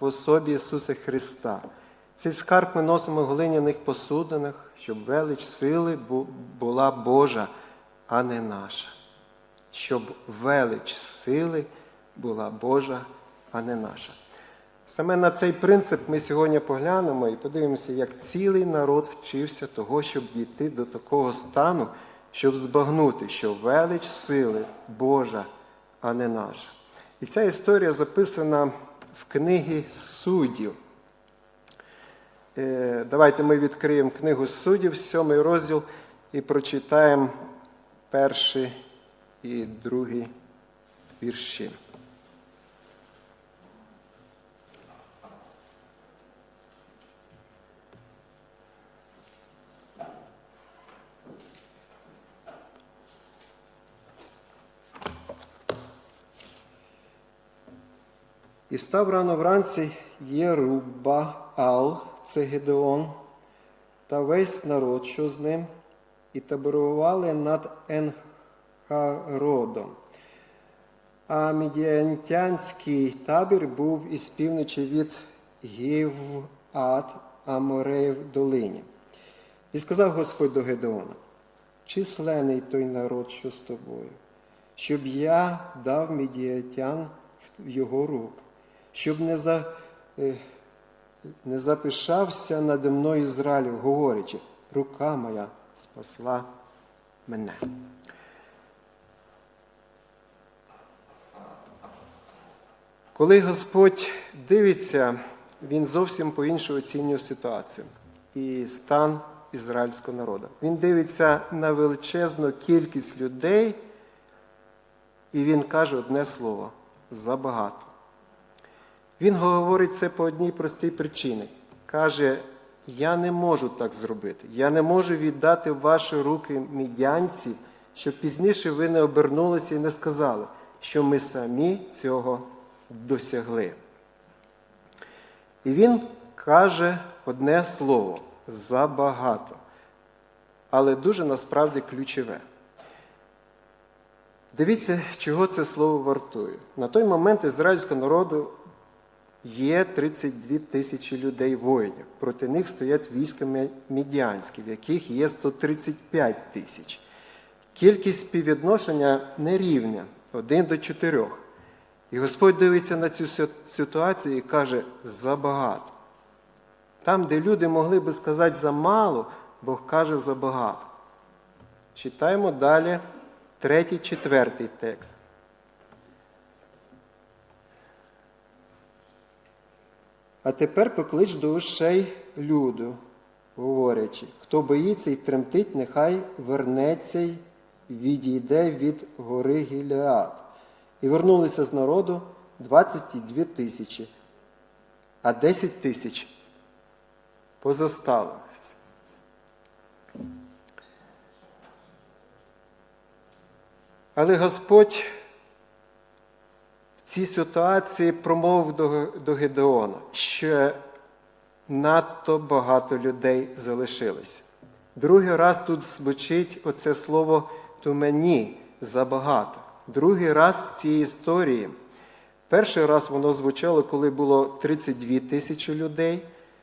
в особі Ісуса Христа. Цей скарб ми носимо в глиняних посудинах, щоб велич сили була Божа, а не наша. Щоб велич сили була Божа, а не наша. Саме на цей принцип ми сьогодні поглянемо і подивимося, як цілий народ вчився того, щоб дійти до такого стану, щоб збагнути, що велич сили Божа, а не наша. І ця історія записана в книгі суддів. Е, Давайте ми відкриємо книгу суддів, сьомий розділ, і прочитаємо перший і другий вірші. І встав рано вранці Єрубаал, це Гедеон, та весь народ, що з ним, і таборували над Енхародом. А мідіантянський табір був із півночі від Гіват Амореїв долині. І сказав Господь до Гедеона, численний той народ, що з тобою, щоб я дав мідіатян в його рук, щоб не, за, е, не запишався наде мною Ізраїлів, говорячи, рука моя спасла мене. Коли Господь дивиться, Він зовсім по-іншому оцінює ситуацію і стан ізраїльського народу. Він дивиться на величезну кількість людей, і він каже одне слово забагато. Він говорить це по одній простій причині. Каже, я не можу так зробити. Я не можу віддати ваші руки мідянці, щоб пізніше ви не обернулися і не сказали, що ми самі цього досягли. І він каже одне слово забагато, але дуже насправді ключове. Дивіться, чого це слово вартує. На той момент ізраїльського народу є 32 тисячі людей воїнів. Проти них стоять війська мідіанські, в яких є 135 тисяч. Кількість співвідношення нерівня один до чотирьох. І Господь дивиться на цю ситуацію і каже забагато. Там, де люди могли би сказати замало, Бог каже забагато. Читаємо далі третій, четвертий текст. А тепер поклич до ушей люду, говорячи, хто боїться і тремтить, нехай вернеться й відійде від гори Гілеад. І вернулися з народу 22 тисячі, а 10 тисяч позастало. Але Господь цій ситуації промовив до, до Гедеона, що надто багато людей залишилось. Другий раз тут звучить оце слово тумені забагато. Другий раз в цій історії. Перший раз воно звучало, коли було 32 тисячі людей,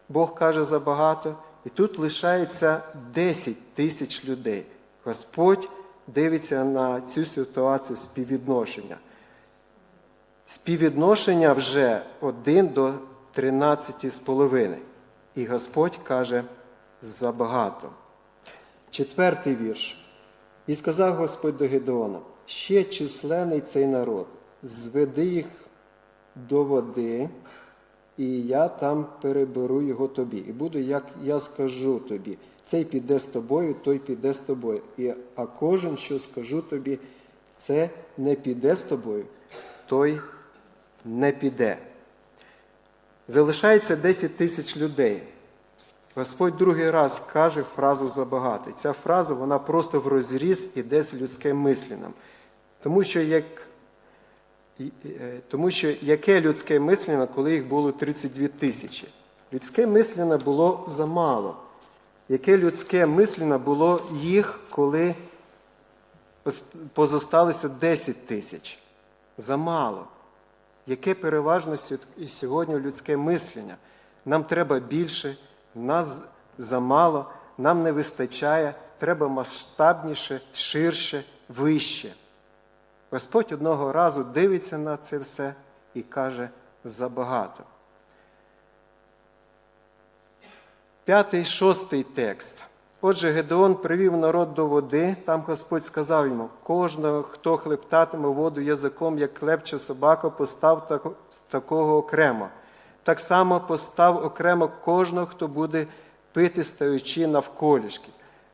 Бог каже забагато, і тут лишається 10 тисяч людей. Господь дивиться на цю ситуацію співвідношення. Співвідношення вже 1 до 13,5. І Господь каже забагато. Четвертий вірш. І сказав Господь до Гедеона, ще численний цей народ, зведи їх до води, і я там переберу його тобі. І буду, як я скажу тобі. Цей піде з тобою, той піде з тобою. І, а кожен, що скажу тобі, це не піде з тобою, той не піде. Залишається 10 тисяч людей. Господь другий раз каже фразу забагато. Ця фраза вона просто в розріз іде з людським мисленням. Тому що як, тому що яке людське мислення, коли їх було 32 тисячі? Людське мислення було замало. Яке людське мислення було їх, коли позосталося 10 тисяч? Замало. Яке переважно сьо- сьогодні людське мислення. Нам треба більше, нас замало, нам не вистачає, треба масштабніше, ширше, вище. Господь одного разу дивиться на це все і каже забагато. П'ятий, шостий текст. Отже, Гедеон привів народ до води, там Господь сказав йому: кожного, хто хлептатиме воду язиком, як клепче собака, постав тако- такого окремо. Так само постав окремо кожного, хто буде пити, стоячи навколішки.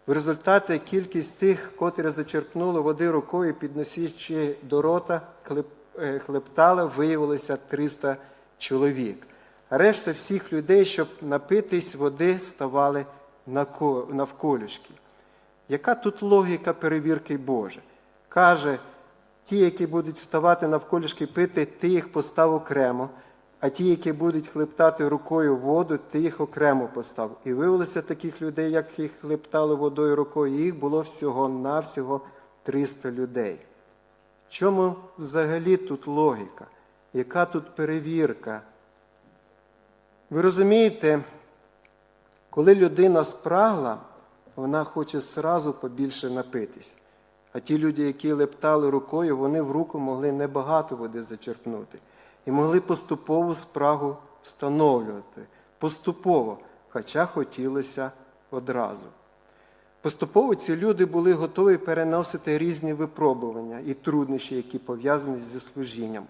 В результаті кількість тих, котрі зачерпнули води рукою, підносячи до рота, е, хлептали, виявилося 300 чоловік. Решта всіх людей, щоб напитись води, ставали навколішки. Яка тут логіка перевірки Божа? Каже, ті, які будуть ставати навколішки пити, ти їх постав окремо, а ті, які будуть хлептати рукою воду, ти їх окремо постав. І виявилося таких людей, як їх хлептали водою рукою, їх було всього-навсього 300 людей. Чому взагалі тут логіка? Яка тут перевірка? Ви розумієте, коли людина спрагла, вона хоче зразу побільше напитись. А ті люди, які лептали рукою, вони в руку могли небагато води зачерпнути. І могли поступову спрагу встановлювати. Поступово, хоча хотілося одразу. Поступово ці люди були готові переносити різні випробування і труднощі, які пов'язані зі служінням.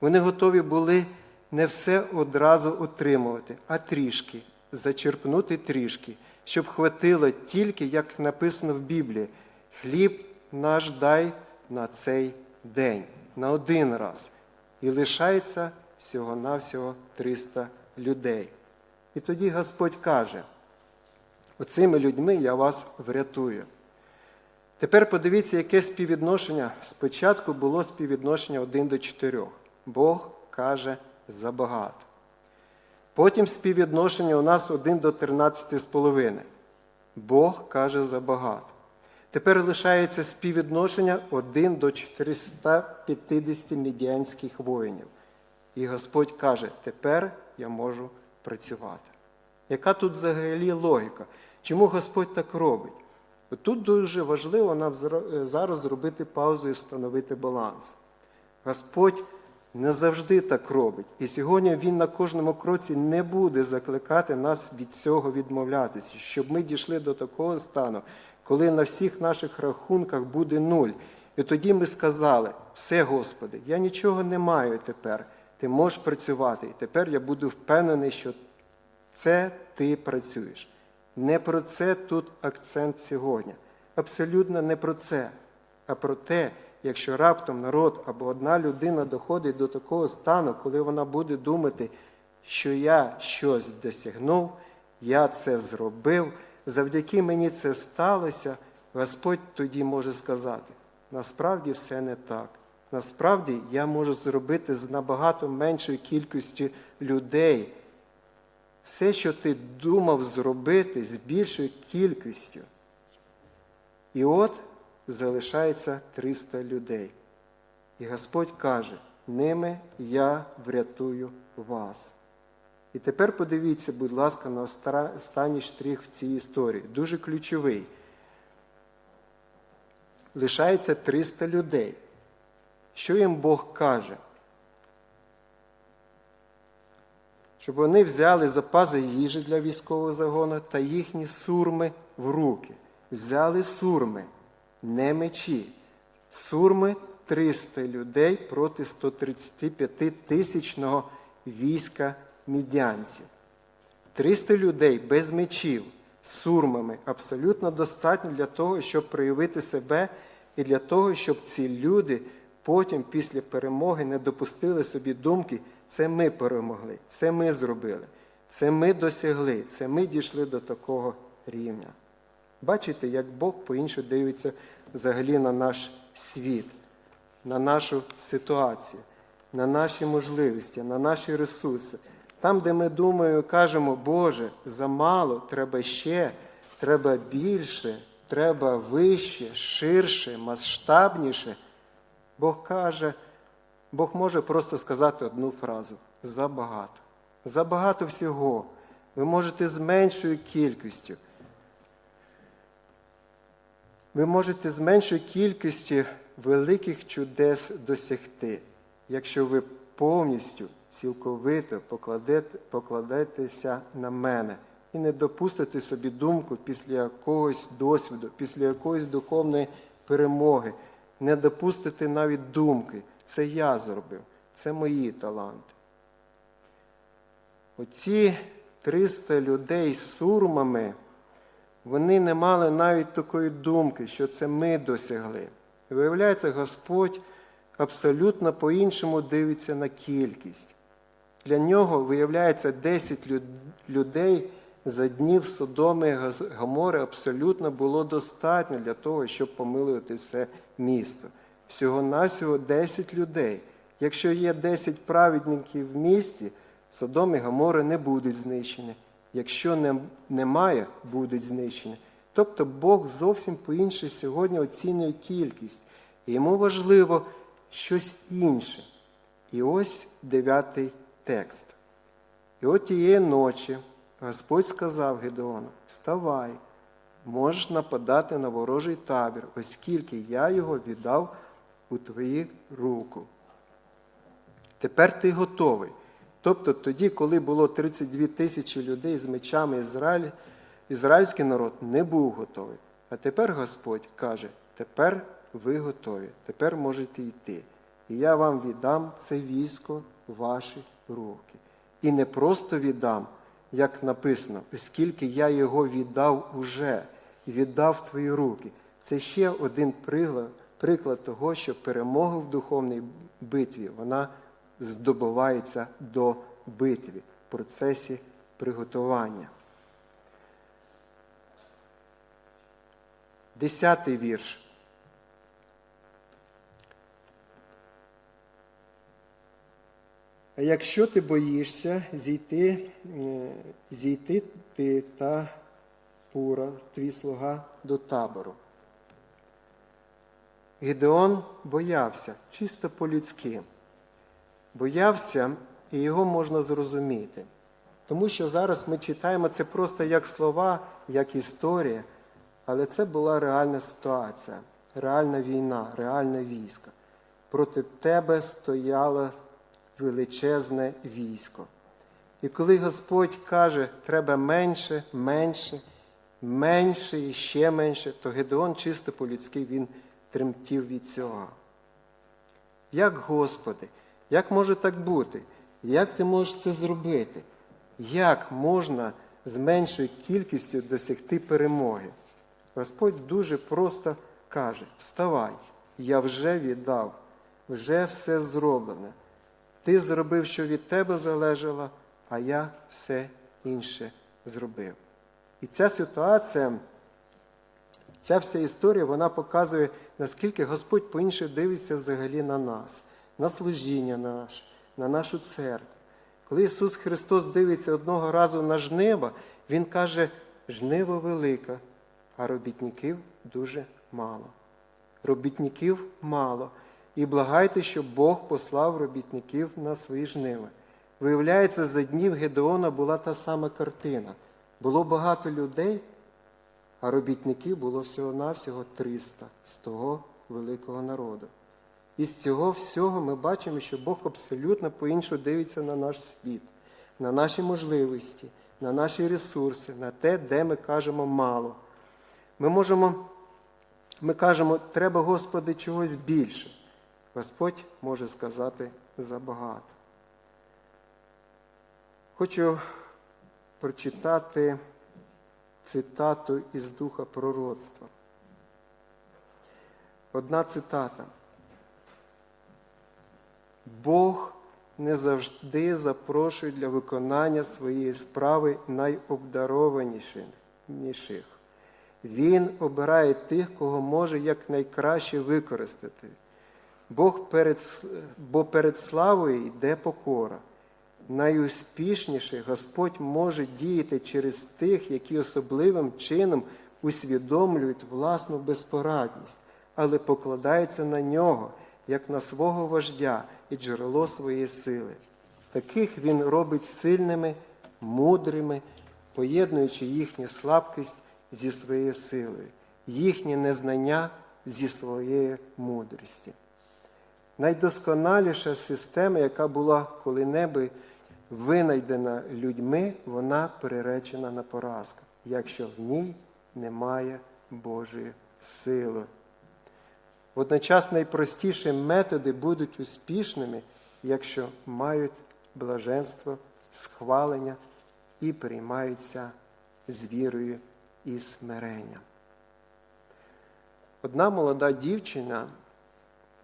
Вони готові були не все одразу отримувати, а трішки, зачерпнути трішки, щоб хватило тільки, як написано в Біблії, хліб наш дай на цей день, на один раз. І лишається всього-навсього 300 людей. І тоді Господь каже, оцими людьми я вас врятую. Тепер подивіться, яке співвідношення. Спочатку було співвідношення 1 до 4. Бог каже забагато. Потім співвідношення у нас 1 до 13,5. Бог каже забагато. Тепер лишається співвідношення 1 до 450 медіанських воїнів. І Господь каже, тепер я можу працювати. Яка тут взагалі логіка? Чому Господь так робить? Тут дуже важливо нам зараз зробити паузу і встановити баланс. Господь не завжди так робить. І сьогодні Він на кожному кроці не буде закликати нас від цього відмовлятися, щоб ми дійшли до такого стану, коли на всіх наших рахунках буде нуль. І тоді ми сказали: все, Господи, я нічого не маю тепер. Ти можеш працювати. І тепер я буду впевнений, що це ти працюєш. Не про це тут акцент сьогодні. Абсолютно не про це, а про те, якщо раптом народ або одна людина доходить до такого стану, коли вона буде думати, що я щось досягнув, я це зробив, завдяки мені це сталося, Господь тоді може сказати: насправді все не так. Насправді я можу зробити з набагато меншою кількістю людей все, що ти думав зробити з більшою кількістю. І от залишається 300 людей. І Господь каже, ними я врятую вас. І тепер подивіться, будь ласка, на останній штрих в цій історії. Дуже ключовий. Лишається 300 людей. Що їм Бог каже? щоб вони взяли запаси їжі для військового загону та їхні сурми в руки. Взяли сурми, не мечі. Сурми 300 людей проти 135 тисячного війська мідянців. 300 людей без мечів, сурмами абсолютно достатньо для того, щоб проявити себе і для того, щоб ці люди потім, після перемоги, не допустили собі думки, це ми перемогли, це ми зробили, це ми досягли, це ми дійшли до такого рівня. Бачите, як Бог по-іншому дивиться взагалі на наш світ, на нашу ситуацію, на наші можливості, на наші ресурси. Там, де ми думаємо, кажемо, Боже, замало, треба ще, треба більше, треба вище, ширше, масштабніше. Бог каже, Бог може просто сказати одну фразу забагато. Забагато всього. Ви можете з меншою кількістю. Ви можете з меншою кількістю великих чудес досягти, якщо ви повністю, цілковито покладетеся на мене і не допустите собі думку після якогось досвіду, після якоїсь духовної перемоги. Не допустите навіть думки. Це я зробив, це мої таланти. Оці 300 людей з сурмами, вони не мали навіть такої думки, що це ми досягли. Виявляється, Господь абсолютно по-іншому дивиться на кількість. Для нього, виявляється, 10 людей за днів Содоми і Гомори абсолютно було достатньо для того, щоб помилувати все місто. Всього-навсього 10 людей. Якщо є 10 праведників в місті, Содом і Гомори не будуть знищені. Якщо немає, будуть знищені. Тобто Бог зовсім по-інше сьогодні оцінює кількість. І йому важливо щось інше. І ось дев'ятий текст. І от тієї ночі Господь сказав Гедеону: Вставай, можеш нападати на ворожий табір, оскільки я його віддав у твої руку. Тепер ти готовий. Тобто тоді, коли було 32 тисячі людей з мечами Ізраїль, ізраїльський народ не був готовий. А тепер Господь каже: тепер ви готові, тепер можете йти. І я вам віддам це військо ваші руки. І не просто віддам, як написано, оскільки я його віддав уже віддав твої руки. Це ще один приклад того, що перемога в духовній битві вона здобувається до битві в процесі приготування. Десятий вірш. А якщо ти боїшся зійти, е, зійти ти та пура, твій слуга до табору. Гідеон боявся чисто по-людськи. Боявся, і його можна зрозуміти. Тому що зараз ми читаємо це просто як слова, як історія, але це була реальна ситуація, реальна війна, реальне військо. Проти тебе стояло величезне військо. І коли Господь каже, треба менше, менше, менше і ще менше, то Гедеон чисто по-людськи він тремтів від цього. Як Господи, як може так бути? Як ти можеш це зробити? Як можна з меншою кількістю досягти перемоги? Господь дуже просто каже: Вставай, я вже віддав, вже все зроблено. Ти зробив, що від тебе залежало, а я все інше зробив. І ця ситуація, ця вся історія, вона показує, наскільки Господь по-інше дивиться взагалі на нас, на служіння наше, на нашу церкву. Коли Ісус Христос дивиться одного разу на жнива, Він каже, жниво велике, а робітників дуже мало. Робітників мало. І благайте, щоб Бог послав робітників на свої жнива. Виявляється, за днів Гедеона була та сама картина. Було багато людей, а робітників було всього-навсього 300 з того великого народу. І з цього всього ми бачимо, що Бог абсолютно по-іншому дивиться на наш світ, на наші можливості, на наші ресурси, на те, де ми кажемо мало. Ми можемо, ми кажемо, треба, Господи, чогось більше. Господь може сказати забагато. Хочу прочитати цитату із духа пророцтва. Одна цитата. Бог не завжди запрошує для виконання своєї справи найобдарованіших. Він обирає тих, кого може якнайкраще використати. Бог перед, бо перед славою йде покора. Найуспішніше Господь може діяти через тих, які особливим чином усвідомлюють власну безпорадність, але покладаються на нього, як на свого вождя і джерело своєї сили. Таких він робить сильними, мудрими, поєднуючи їхню слабкість зі своєю силою, їхнє незнання зі своєю мудрістю. Найдосконаліша система, яка була коли-небудь винайдена людьми, вона приречена на поразку, якщо в ній немає Божої сили. Водночас найпростіші методи будуть успішними, якщо мають блаженство, схвалення і приймаються з вірою і смиренням. Одна молода дівчина,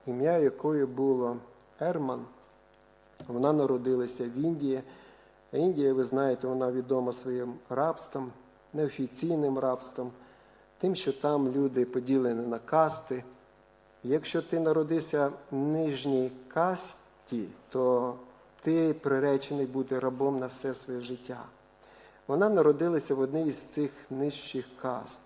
ім'я якої було Ерман, вона народилася в Індії. А Індія, ви знаєте, вона відома своїм рабством, неофіційним рабством, тим, що там люди поділені на касти. Якщо ти народився в нижній касті, то ти приречений бути рабом на все своє життя. Вона народилася в одній із цих нижчих каст.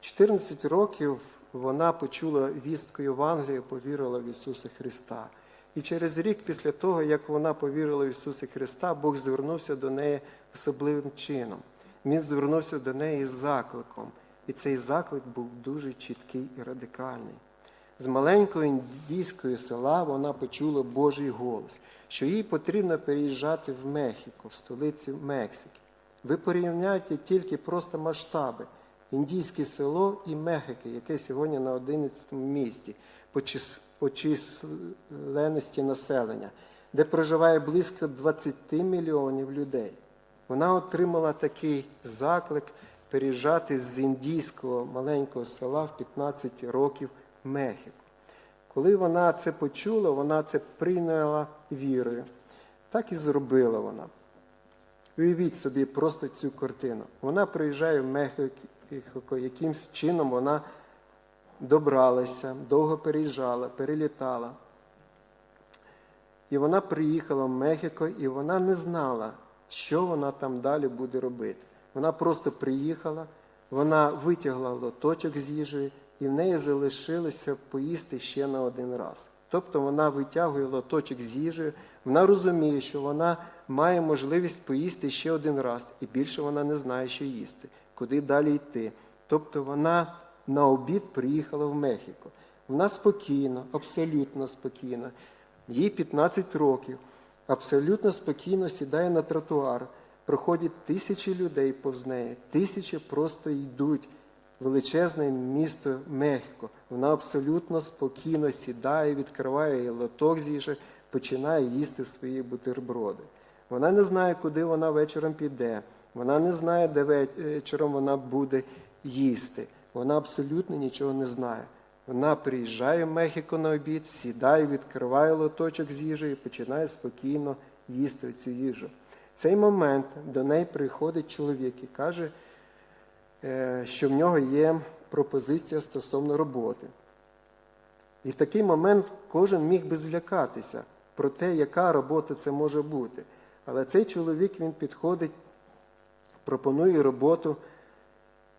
14 років вона почула вістку Євангелія, повірила в Ісуса Христа. І через рік після того, як вона повірила в Ісуса Христа, Бог звернувся до неї особливим чином. Він звернувся до неї з закликом. І цей заклик був дуже чіткий і радикальний. З маленького індійського села вона почула Божий голос, що їй потрібно переїжджати в Мехіко, в столицю Мексики. Ви порівняйте тільки просто масштаби. Індійське село і Мехики, яке сьогодні на 11 місці по, чис... по численності населення, де проживає близько 20 мільйонів людей. Вона отримала такий заклик переїжджати з індійського маленького села в 15 років Мехіко. Коли вона це почула, вона це прийняла вірою. Так і зробила вона. Уявіть собі просто цю картину. Вона приїжджає в Мехико, якимсь чином вона добралася, довго переїжджала, перелітала. І вона приїхала в Мехико, і вона не знала, що вона там далі буде робити. Вона просто приїхала, вона витягла лоточок з їжею, і в неї залишилося поїсти ще на один раз. Тобто вона витягує лоточок з їжею, вона розуміє, що вона має можливість поїсти ще один раз, і більше вона не знає, що їсти, куди далі йти. Тобто вона на обід приїхала в Мехіко. Вона спокійно, абсолютно спокійно, їй 15 років, абсолютно спокійно сідає на тротуар. Проходять тисячі людей повз неї, тисячі просто йдуть величезне місто Мехіко. Вона абсолютно спокійно сідає, відкриває лоток з їжі, починає їсти свої бутерброди. Вона не знає, куди вона вечором піде. Вона не знає, де вечором вона буде їсти. Вона абсолютно нічого не знає. Вона приїжджає в Мехіко на обід, сідає, відкриває лоточок з їжею і починає спокійно їсти цю їжу. В цей момент до неї приходить чоловік і каже, е, що в нього є пропозиція стосовно роботи. І в такий момент кожен міг би злякатися про те, яка робота це може бути. Але цей чоловік він підходить, пропонує роботу,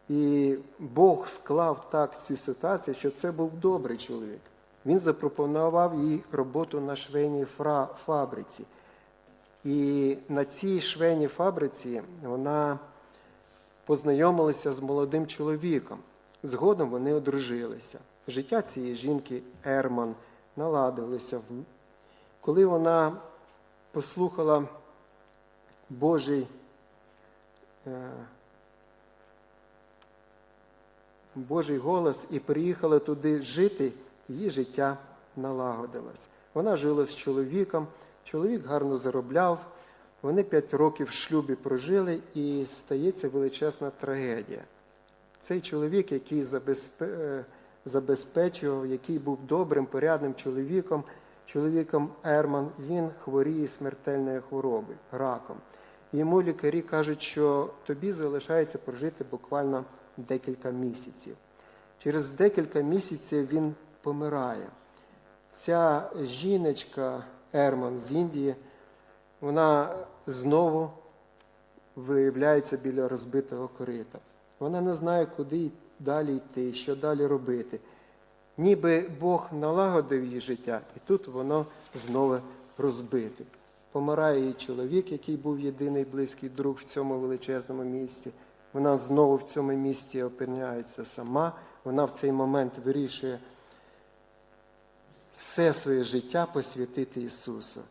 і Бог склав так цю ситуацію, що це був добрий чоловік. Він запропонував їй роботу на швейній фабриці. І на цій швейній фабриці вона познайомилася з молодим чоловіком. Згодом вони одружилися. Життя цієї жінки Ерман наладилося. Коли вона послухала Божий е, Божий голос і приїхала туди жити, її життя налагодилось. Вона жила з чоловіком, чоловік гарно заробляв, вони п'ять років в шлюбі прожили і стається величезна трагедія. Цей чоловік, який забезпечував, який був добрим, порядним чоловіком, чоловіком Ерман, він хворіє смертельною хворобою, раком. Йому лікарі кажуть, що тобі залишається прожити буквально декілька місяців. Через декілька місяців він помирає. Ця жіночка Ерман з Індії, вона знову виявляється біля розбитого корита. Вона не знає, куди далі йти, що далі робити. ніби Бог налагодив її життя, і тут воно знову розбите. Помирає її чоловік, який був єдиний близький друг в цьому величезному місті. Вона знову в цьому місті опиняється сама. Вона в цей момент вирішує все своє життя посвятити Ісусу.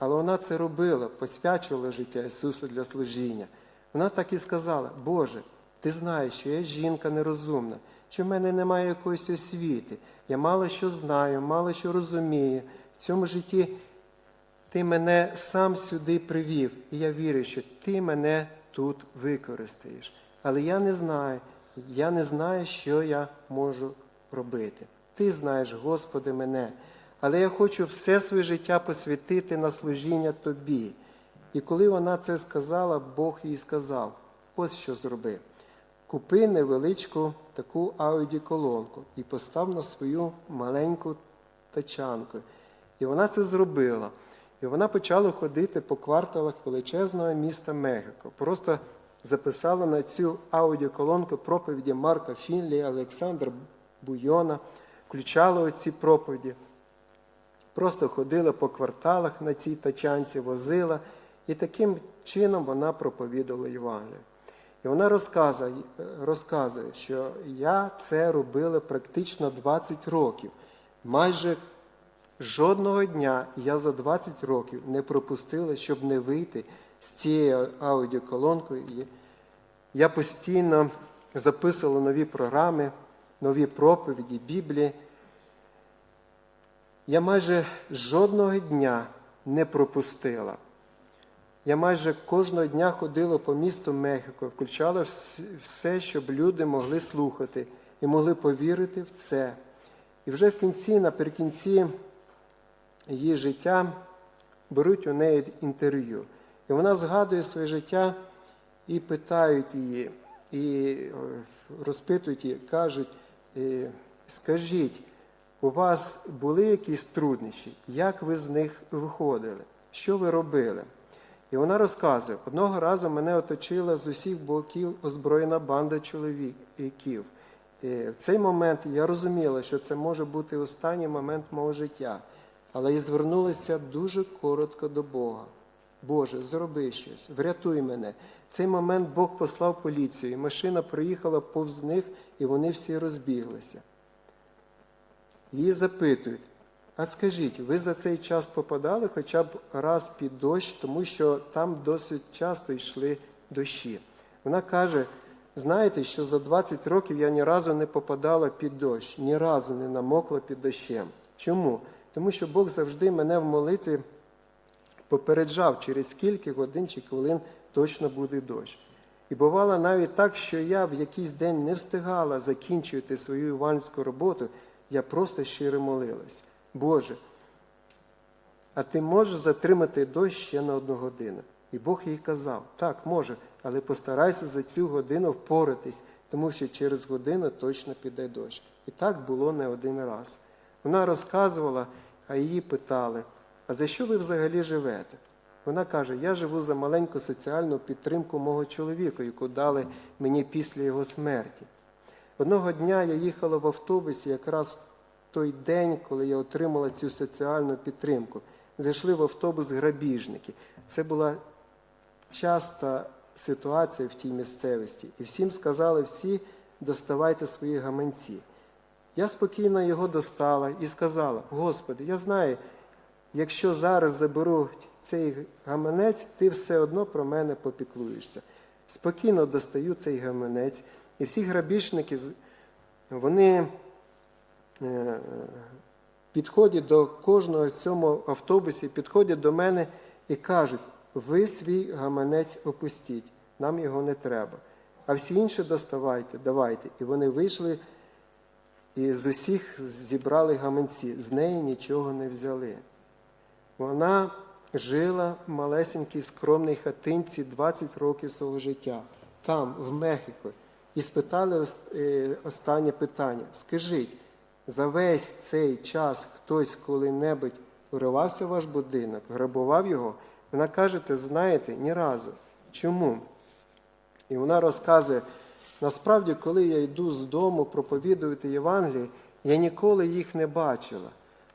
Але вона це робила, посвячувала життя Ісусу для служіння. Вона так і сказала: Боже, ти знаєш, що я жінка нерозумна, що в мене немає якоїсь освіти, я мало що знаю, мало що розумію. В цьому житті ти мене сам сюди привів, і я вірю, що ти мене тут використаєш. Але я не знаю, я не знаю, що я можу робити. Ти знаєш, Господи, мене. Але я хочу все своє життя посвятити на служіння Тобі. І коли вона це сказала, Бог їй сказав: ось що зроби. Купи невеличку таку аудіоколонку і постав на свою маленьку тачанку. І вона це зробила. І вона почала ходити по кварталах величезного міста Мехико. Просто записала на цю аудіоколонку проповіді Марка Фінлі, Олександра Буйона, включала оці проповіді. Просто ходила по кварталах на цій тачанці, возила, і таким чином вона проповідала Євангелію. І вона розказує, розказує, що я це робила практично 20 років. Майже жодного дня я за 20 років не пропустила, щоб не вийти з цією аудіоколонкою. Я постійно записувала нові програми, нові проповіді, Біблії. Я майже жодного дня не пропустила. Я майже кожного дня ходила по місту Мехіко, включала все, щоб люди могли слухати і могли повірити в це. І вже в кінці, наприкінці її життя беруть у неї інтерв'ю. І вона згадує своє життя і питають її, і розпитують її, кажуть, скажіть, у вас були якісь труднощі? Як ви з них виходили? Що ви робили? І вона розказує: одного разу мене оточила з усіх боків озброєна банда чоловіків. І в цей момент я розуміла, що це може бути останній момент мого життя, але я звернулася дуже коротко до Бога. Боже, зроби щось, врятуй мене. В цей момент Бог послав поліцію, і машина проїхала повз них, і вони всі розбіглися. Її запитують, а скажіть, ви за цей час попадали хоча б раз під дощ, тому що там досить часто йшли дощі. Вона каже: знаєте, що за 20 років я ні разу не попадала під дощ, ні разу не намокла під дощем. Чому? Тому що Бог завжди мене в молитві попереджав, через скільки годин чи хвилин точно буде дощ. І бувало навіть так, що я в якийсь день не встигала закінчувати свою іванську роботу, я просто щиро молилась. Боже, а ти можеш затримати дощ ще на одну годину? І Бог їй казав, так, може, але постарайся за цю годину впоратись, тому що через годину точно піде дощ. І так було не один раз. Вона розказувала, а її питали, а за що ви взагалі живете? Вона каже, я живу за маленьку соціальну підтримку мого чоловіка, яку дали мені після його смерті. Одного дня я їхала в автобусі якраз в той день, коли я отримала цю соціальну підтримку. Зайшли в автобус грабіжники. Це була часта ситуація в тій місцевості. І всім сказали, всі доставайте свої гаманці. Я спокійно його достала і сказала: Господи, я знаю, якщо зараз заберу цей гаманець, ти все одно про мене попіклуєшся. Спокійно достаю цей гаманець, і всі грабіжники, вони підходять до кожного з цьому автобусі, підходять до мене і кажуть, ви свій гаманець опустіть, нам його не треба. А всі інші доставайте, давайте. І вони вийшли і з усіх зібрали гаманці, з неї нічого не взяли. Вона жила в малесенькій скромній хатинці 20 років свого життя, там, в Мехіко, і спитали останнє питання: скажіть, за весь цей час хтось коли-небудь вривався в ваш будинок, грабував його, вона каже, знаєте, ні разу. Чому? І вона розказує, насправді, коли я йду з дому проповідувати Євангеліє, Я ніколи їх не бачила.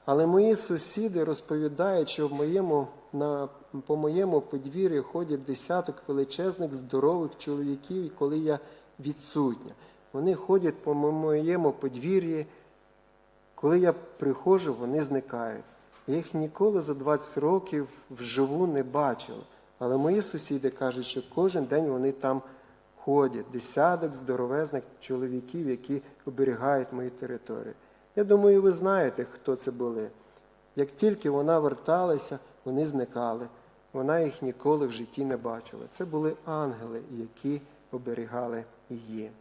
Але мої сусіди розповідають, що в моєму, на, по моєму подвір'ю ходять десяток величезних здорових чоловіків, і коли я відсутня. Вони ходять по моєму подвір'ї, коли я приходжу, вони зникають. Я їх ніколи за 20 років вживу не бачила. Але мої сусіди кажуть, що кожен день вони там ходять. Десяток здоровезних чоловіків, які оберігають мою територію. Я думаю, ви знаєте, хто це були. Як тільки вона верталася, вони зникали. Вона їх ніколи в житті не бачила. Це були ангели, які оберігали її.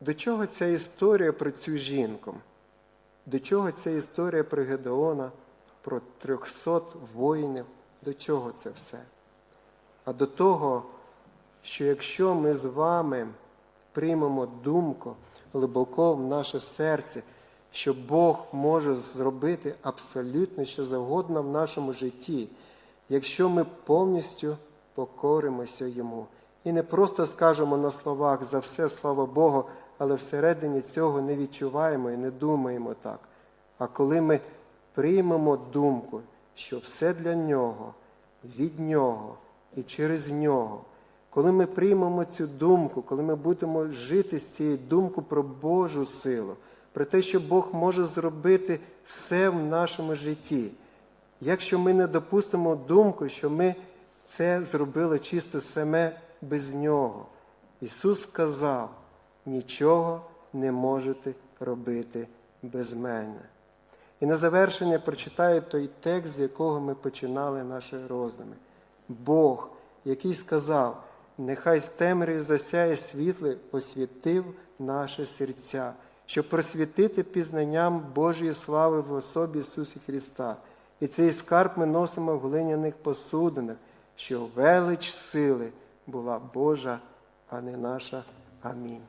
До чого ця історія про цю жінку? До чого ця історія про Гедеона, про 300 воїнів? До чого це все? А до того, що якщо ми з вами приймемо думку глибоко в наше серце, що Бог може зробити абсолютно що завгодно в нашому житті, якщо ми повністю покоримося Йому. І не просто скажемо на словах за все, слава Богу, але всередині цього не відчуваємо і не думаємо так. А коли ми приймемо думку, що все для нього, від нього і через нього, коли ми приймемо цю думку, коли ми будемо жити з цією думкою про Божу силу, про те, що Бог може зробити все в нашому житті, якщо ми не допустимо думку, що ми це зробили чисто саме без нього, Ісус сказав, нічого не можете робити без мене. І на завершення прочитаю той текст, з якого ми починали наші роздуми. Бог, який сказав, нехай з темряви засяє світле, освітив наші серця, щоб просвітити пізнанням Божої слави в особі Ісуса Христа. І цей скарб ми носимо в глиняних посудинах, що велич сили була Божа, а не наша. Амінь.